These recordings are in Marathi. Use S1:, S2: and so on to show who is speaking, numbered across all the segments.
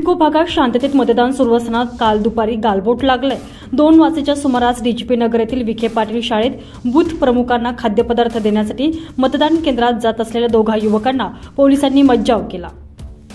S1: सिडको भागात शांततेत मतदान सुरू असताना काल दुपारी गालबोट लागलंय दोन वाजेच्या सुमारास डीजीपी नगर येथील विखे पाटील शाळेत बूथ प्रमुखांना खाद्यपदार्थ देण्यासाठी मतदान केंद्रात जात असलेल्या दोघा युवकांना पोलिसांनी मज्जाव केला.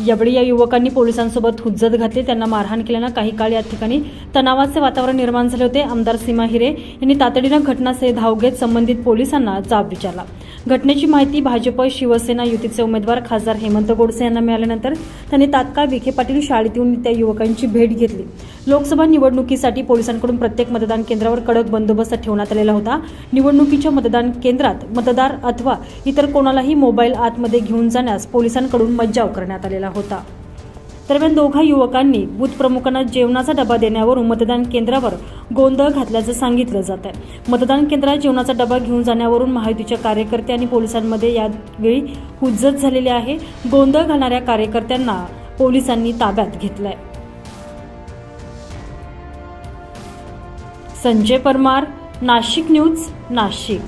S1: यावेळी या युवकांनी पोलिसांसोबत हुज्जत घातली. त्यांना मारहाण केल्यानं काही काळ या ठिकाणी तणावाचे वातावरण निर्माण झाले होते. आमदार सीमा हिरे यांनी तातडीनं घटनास्थळी धाव घेत संबंधित पोलिसांना जाब विचारला. घटनेची माहिती भाजप शिवसेना युतीचे उमेदवार खासदार हेमंत गोडसे यांना मिळाल्यानंतर त्यांनी तात्काळ विखे पाटील शाळेत येऊन त्या युवकांची भेट घेतली. लोकसभा निवडणुकीसाठी पोलिसांकडून प्रत्येक मतदान केंद्रावर कडक बंदोबस्त ठेवण्यात आलेला होता. निवडणुकीच्या मतदान केंद्रात मतदार अथवा इतर कोणालाही मोबाईल आतमध्ये घेऊन जाण्यास पोलिसांकडून मज्जाव करण्यात आलेला होता. दरम्यान दोघा युवकांनी बूथ प्रमुखांना जेवणाचा डबा देण्यावरून मतदान केंद्रावर गोंधळ घातल्याचं सांगितलं जात आहे मतदान केंद्रात जेवणाचा डबा घेऊन जाण्यावरून महायुतीच्या कार्यकर्ते आणि पोलिसांमध्ये यावेळी हुज्जत झालेली आहे. गोंधळ घालणाऱ्या कार्यकर्त्यांना पोलिसांनी ताब्यात घेतलंय. संजय परमार नाशिक न्यूज नाशिक.